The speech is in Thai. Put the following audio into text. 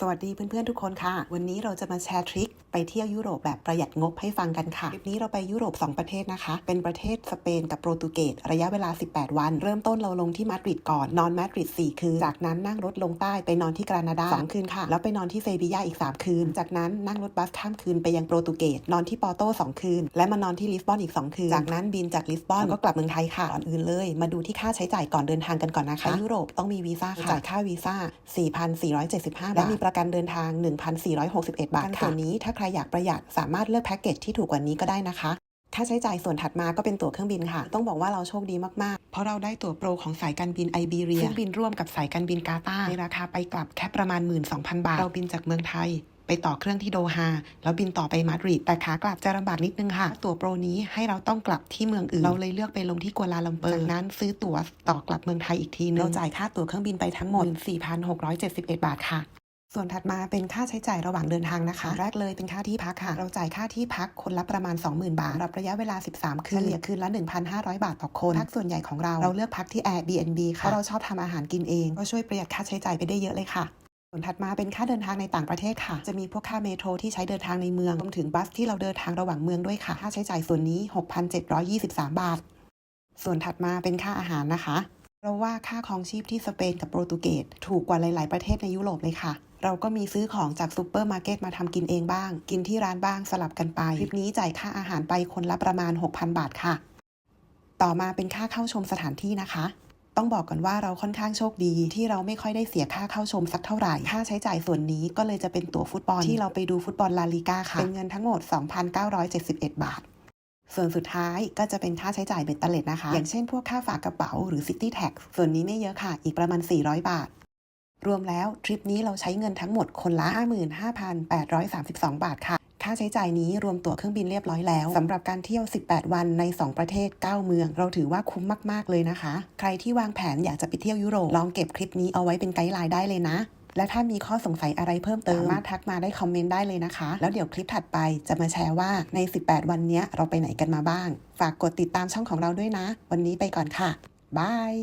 สวัสดีเพื่อนๆทุกคนค่ะ วันนี้เราจะมาแชร์ทริคไปเที่ยวยุโรปแบบประหยัดงบให้ฟังกันค่ะคลิปนี้เราไปยุโรป 2 ประเทศนะคะ เป็นประเทศสเปนกับโปรตุเกสระยะเวลา 18 วัน เริ่มต้นเราลงที่มาดริดก่อนนอนมาดริด4คืน จากนั้นนั่งรถลงใต้ไปนอนที่กรานาดา 2 คืนค่ะ แล้วไปนอนที่เซบียาอีก 3 คืน จากนั้นนั่งรถบัสข้ามคืนไปยังโปรตุเกสนอนที่ปอร์โต2คืน และมานอนที่ลิสบอนอีก 2 คืน จากนั้นบินจากลิสบอนก็กลับเมืองไทยค่ะก่อนอื่นเลย มาดูที่ค่าใช้จ่ายก่อนเดินทางกันก่อนนะคะไปยุโรปต้องมีวีซ่าค่ะจ่ายค่าวีซ่า4,475บาทและมีประกันเดินทาง 1,461 บาทค่ะส่วนนี้ถ้าใครอยากประหยัดสามารถเลือกแพ็กเกจที่ถูกกว่านี้ก็ได้นะคะค่าใช้จ่ายส่วนถัดมาก็เป็นตั๋วเครื่องบินค่ะ ต้องบอกว่าเราโชคดีมาก ๆ เพราะเราได้ตั๋วโปรของสายการบินไอเบเรียซึ่งบินร่วมกับสายการบินกาตาร์ในราคาไปกลับแค่ประมาณ 12,000 บาท เราบินจากเมืองไทย ไปต่อเครื่องที่โดฮาแล้วบินต่อไปมาดริดแต่ขากลับจะลำบากนิดนึงค่ะ ตั๋วโปรนี้ให้เราต้องกลับที่เมืองอื่น เราเลยเลือกไปลงที่กัวลาลัมเปอร์จากนั้นซื้อตั๋วต่อกลับเมืองไทยอีกทีนึงเราจ่ายค่าตั๋วเครื่องบินไปทั้งหมด 4,671 บาทค่ะ ส่วนถัดมาเป็นค่าใช้จ่ายระหว่างเดินทางนะคะ แรกเลยเป็นค่าที่พักค่ะ เราจ่ายค่าที่พักคนละประมาณ 20,000 บาทสำหรับระยะเวลา 13 คืนเฉลี่ยคืนละ 1,500 บาทต่อคนพักส่วนใหญ่ของเราเราเลือกพักที่ Airbnb ค่ะเพราะเราชอบทำอาหารกินเองก็ช่วยประหยัดค่าใช้จ่ายไปได้เยอะเลยค่ะ ส่วนถัดมาเป็นค่าเดินทางในต่างประเทศค่ะ จะมีพวกค่าเมโทรที่ใช้เดินทางในเมืองรวมถึงบัสที่เราเดินทางระหว่างเมืองด้วยค่ะ ค่าใช้จ่ายส่วนนี้ 6,723 บาท ส่วนถัดมาเป็นค่าอาหารนะคะ เราว่าค่าครองชีพที่สเปนกับโปรตุเกสถูกกว่าหลาย ๆ ประเทศในยุโรปเลยค่ะเราก็มีซื้อของจากซูเปอร์มาร์เก็ตมาทำกินเองบ้าง กินที่ร้านบ้างสลับกันไปทริปนี้จ่ายค่าอาหารไปคนละประมาณ 6,000 บาทค่ะ ต่อมาเป็นค่าเข้าชมสถานที่นะคะต้องบอกก่อนว่าเราค่อนข้างโชคดีที่เราไม่ค่อยได้เสียค่าเข้าชมสักเท่าไหร่ ค่าใช้จ่ายส่วนนี้ก็เลยจะเป็นตั๋วฟุตบอลที่เราไปดูฟุตบอลลาลิก้าค่ะ เป็นเงินทั้งหมด 2,971 บาท ส่วนสุดท้ายก็จะเป็นค่าใช้จ่ายเบ็ดเตล็ดนะคะ อย่างเช่นพวกค่าฝากกระเป๋าหรือ City Tax ส่วนนี้ไม่เยอะค่ะ อีกประมาณ 400 บาท รวมแล้วทริปนี้เราใช้เงินทั้งหมดคนละ 55,832 บาทค่ะ ค่าใช้จ่ายนี้รวมตั๋วเครื่องบินเรียบร้อยแล้วสำหรับการเที่ยว 18 วันใน 2 ประเทศ 9 เมือง เราถือว่าคุ้มมาก ๆ เลยนะคะ ใครที่วางแผนอยากจะไปเที่ยวยุโรปลองเก็บคลิปนี้เอาไว้เป็นไกด์ไลน์ได้เลยนะและถ้ามีข้อสงสัยอะไรเพิ่มเติมสามารถทักมาได้คอมเมนต์ได้เลยนะคะ แล้วเดี๋ยวคลิปถัดไปจะมาแชร์ว่าใน 18 วันเนี้ยเราไปไหนกันมาบ้าง ฝากกดติดตามช่องของเราด้วยนะ วันนี้ไปก่อนค่ะบาย